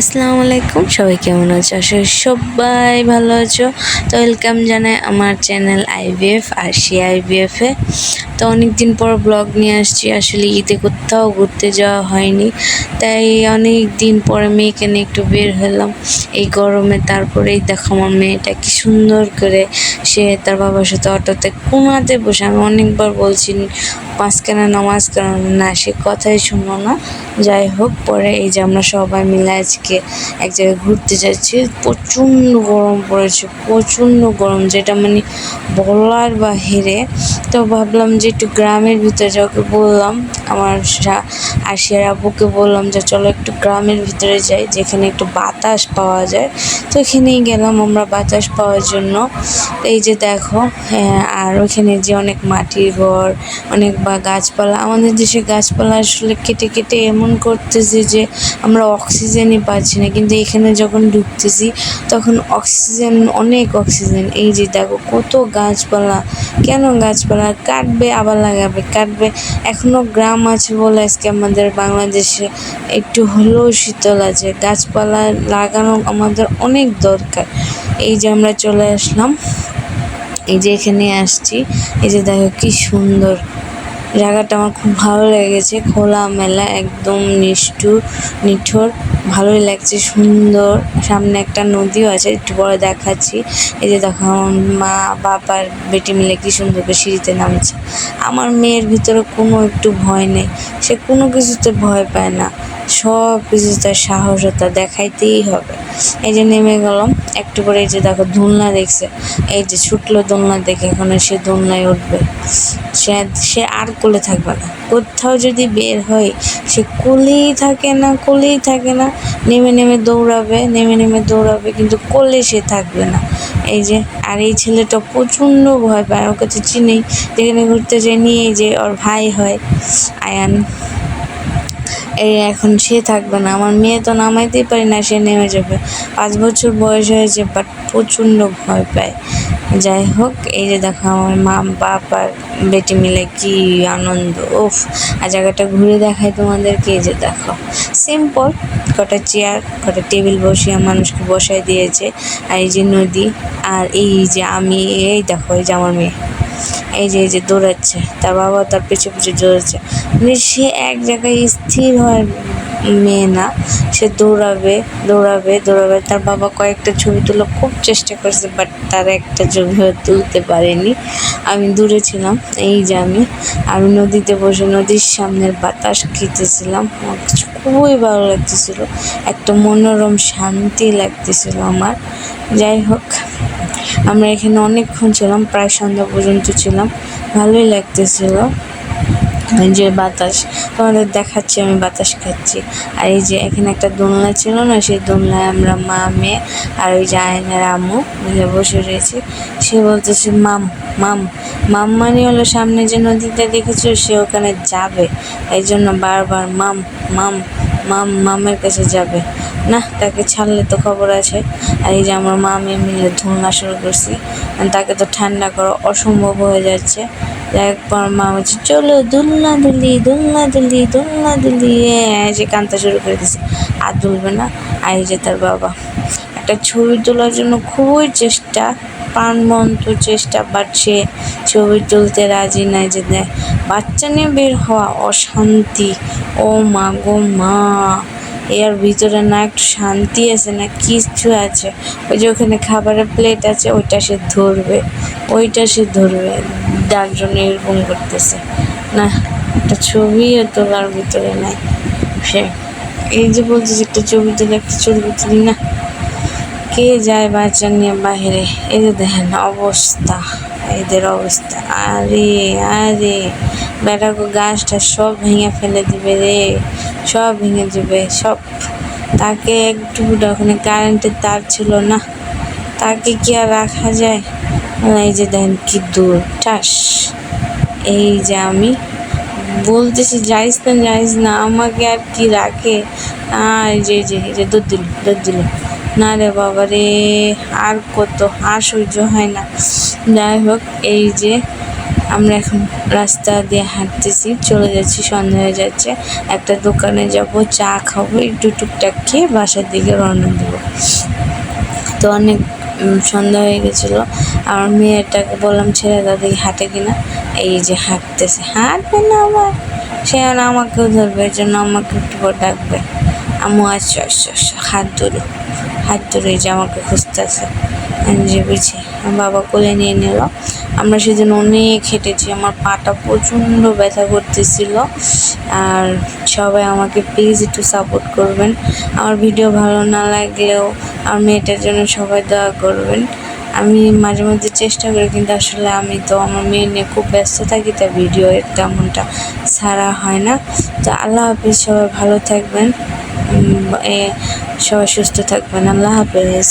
আসসালামু আলাইকুম। সবাই কেমন আছো? করি সবাই ভালো আছো। তো ওয়েলকাম জানাই আমার চ্যানেল আইভিএফ আর সি আইভিএফ তো অনেক দিন পর ব্লগ নিয়ে আসছি। আসলে ঈদে কোথাও ঘুরতে যাওয়া হয়নি। তাই অনেক দিন পরে মেয়েকে নিয়ে একটু বের হলাম। এই গরমে তারপরে এই দেখো আমার মেয়েটা কি সুন্দর করে সে তার বাবার সাথে অটোতে কোনাতে বসে। আমি অনেকবার বলছি মাঝখানে না মাঝখানে না, সে কথাই শুনলো না। যাই হোক, পরে এই যে আমরা সবাই মিলে আজকে এক জায়গায় ঘুরতে যাচ্ছি। প্রচণ্ড গরম পড়েছে, প্রচণ্ড গরম, যেটা মানে বলার বাহিরে। তো ভাবলাম যে একটু গ্রামের ভিতরে যাওকে বললাম, আমার আশিয়ার আব্বুকে বললাম যে চলো একটু গ্রামের ভিতরে যাই, যেখানে একটু বাতাস পাওয়া যায়। তো এখানেই গেলাম আমরা বাতাস পাওয়ার জন্য। এই যে দেখো হ্যাঁ আর ওখানে যে অনেক মাটির ঘর, অনেক বা, গাছপালা, আমাদের দেশে গাছপালা আসলে কেটে কেটে এমন করতেছে যে আমরা অক্সিজেনই পাচ্ছি না। কিন্তু এখানে যখন ঢুকতেছি, তখন অক্সিজেন, অনেক অক্সিজেন। এই যে দেখো, কত গাছপালা। কেন গাছপালা? কাটবে, আবার লাগাবে। কাটবে। এখনও গ্রাম আছে বলে আজকে আমাদের বাংলাদেশে একটু হলেও শীতল আছে। গাছপালা লাগানো আমাদের অনেক দরকার। এই যে আমরা চলে আসলাম। এই যে এখানে আসছি। এই যে দেখো কি সুন্দর। জায়গাটা আমার খুব ভালো লেগেছে খোলা মেলা একদম নিষ্ঠুর নিঠোর। ভালোই লাগছে, সুন্দর। সামনে একটা নদীও আছে, একটু পরে দেখাচ্ছি। এই যে দেখো মা বাবার বেটি মিলে কি সুন্দর করে সিঁড়িতে নামছে। আমার মেয়ের ভিতরে কোনো একটু ভয় নেই। সে কোনো কিছুতে ভয় পায় না। সব কিছু তার সাহসতা দেখাইতেই হবে। এই যে নেমে গেলাম, একটু করে এই যে দেখো, দোলনা দেখছে। এই যে ছুটলো দোলনা দেখে এখন সে দোলনায় উঠবে। সে সে আর কোলে থাকবে না। কোথাও যদি বের হয়, সে কোলেই থাকে না, কোলেই থাকে না। নেমে নেমে দৌড়াবে, নেমে নেমে দৌড়াবে, কিন্তু কোলে সে থাকবে না। এই যে, আর এই ছেলেটা প্রচণ্ড ভয় পায় ওকে তো চিনেই, যেখানে ঘুরতে যাই নিয়ে যে ওর ভাই হয়, আয়ান। এই এখন সে থাকবে না, আমার মেয়ে তো নামাইতেই পারি না সে নেমে যাবে। পাঁচ বছর বয়স হয়েছে বাট প্রচণ্ড ভয় পায়। যাই হোক এই যে দেখো আমার মা, বাপ আর বেটি মিলে কি আনন্দ। উফ, আর জায়গাটা ঘুরে দেখায় তোমাদেরকে, এই যে দেখো। সিম্পল কটা চেয়ার কটা টেবিল বসিয়ে মানুষকে বসায় দিয়েছে। আর এই যে নদী, আর এই যে আমি, এই দেখো, এই যে আমার মেয়ে। এই যে এই যে দৌড়াচ্ছে, তার বাবা তার পিছু পিছু দৌড়াচ্ছে। মানে সে এক জায়গায় স্থির হয় মেয়ে না, সে দৌড়াবে দৌড়াবে দৌড়াবে। তার বাবা কয়েকটা ছবি তোলা খুব চেষ্টা করেছে বাট তার একটা ছবিও তুলতে পারেনি। আমি দূরে ছিলাম, এই যে আমি। আমি নদীতে বসে নদীর সামনের বাতাস খেতেছিলাম। আমার কাছে খুবই ভালো লাগতেছিল, একটা মনোরম শান্তি লাগতেছিল আমার। যাই হোক, আমরা এখানে অনেকক্ষণ ছিলাম, প্রায় সন্ধ্যা পর্যন্ত ছিলাম। ভালোই লাগতেছিল। যে বাতাস, তোমাদের দেখাচ্ছি, আমি বাতাস খাচ্ছি। আর এই যে এখানে একটা দোলনা ছিল না, সেই দোলনায় আমরা মা, মেয়ে আর ওই যে আয়নের আম্মু মিলে বসে রয়েছে। সে বলতেছে, মাম মাম মাম মানে হলো সামনে যে নদীটা দেখেছ, সে ওখানে যাবে। এই জন্য বারবার মাম মাম মাম, মামের কাছে যাবে। না, তাকে ছাড়লে তো খবর আছে। আর এই যে আমার মা মেয়ে মিলে ধুলনা শুরু করছি। তাকে তো ঠান্ডা করা অসম্ভব হয়ে যাচ্ছে। একবার মা বলছে, চলো দুলনা দুলি দুলনা দুলি দুলনা দুলি। যে কান্তা শুরু করে দিছে। আর দুলবে না, আর যে তার বাবা। একটা ছবি তোলার জন্য খুবই চেষ্টা, প্রাণবন্ত চেষ্টা সে ছবি তুলতে রাজি নাই যে দেখ, বাচ্চা নিয়ে বের হওয়া অশান্তি। ও মা গো মা। এর ভিতরে না একটু শান্তি আছে, না কিছু আছে। ওই যে ওখানে খাবারের প্লেট আছে, ওইটা সে ধরবে, ওইটা সে ধরবে। যার জন্য এরকম করতেছে। না, একটা ছবিও তোলার ভিতরে নাই। সে, এই যে বলছিস একটা ছবি তুলে, একটা ছবি তুলি না। কে যায় বাচ্চা নিয়ে বাহিরে এই যে দেখেন অবস্থা, এদের অবস্থা। আরে আরে। বেটাকে গাছটা সব ভেঙে ফেলে দিবে রে, সব ভেঙে দিবে, সব। তাকে একটু ওখানে কারেন্টের তার ছিল না। তাকে কি আর রাখা যায়? এই যে দেন কি দূর, ঠাস। এই যে আমি বলতেছি, যাইস না যাইস না, আমাকে আর কি রাখে? আর যে যে যে, দুধ দিল দুধ দিল। না রে বাবা রে, আর কত, আর সহ্য হয় না। যাই হোক, এই যে আমরা এখন রাস্তা দিয়ে হাঁটতেছি, চলে যাচ্ছি, সন্ধ্যা হয়ে যাচ্ছে। একটা দোকানে যাব, চা খাব, একটু টুকটাক খেয়ে বাসার দিকে রওনা দেবো। তো অনেক সন্ধ্যা হয়ে গেছিল। আমার মেয়েটাকে বললাম, ছেড়ে দাও, দেখি হাঁটে কিনা? এই যে হাঁটতেছে। হাঁটবে না আবার। সে আর আমাকেও ধরবে, এর জন্য আমাকে একটু ডাকবে। আমু আসছো আসছো আসছো, হাত ধরো, হাত ধরে যে আমাকে খুঁজতেছে। যে বুঝি বাবা কোলে নিয়ে নিল। আমরা সেদিন অনেক হেঁটেছি। আমার পাটা প্রচণ্ড ব্যথা করতেছিল। আর সবাই আমাকে প্লিজ একটু সাপোর্ট করবেন। আমার ভিডিও ভালো না লাগলেও আমার মেয়েটার জন্য সবাই দোয়া করবেন। আমি মাঝে মধ্যে চেষ্টা করি, কিন্তু আসলে আমি তো আমার মেয়ে নিয়ে খুব ব্যস্ত থাকি, তাই ভিডিও তেমনটা ছাড়া হয় না। তো আল্লাহ হাফিজ, সবাই ভালো থাকবেন। সবাই সুস্থ থাকবেন। আল্লাহ হাফেজ।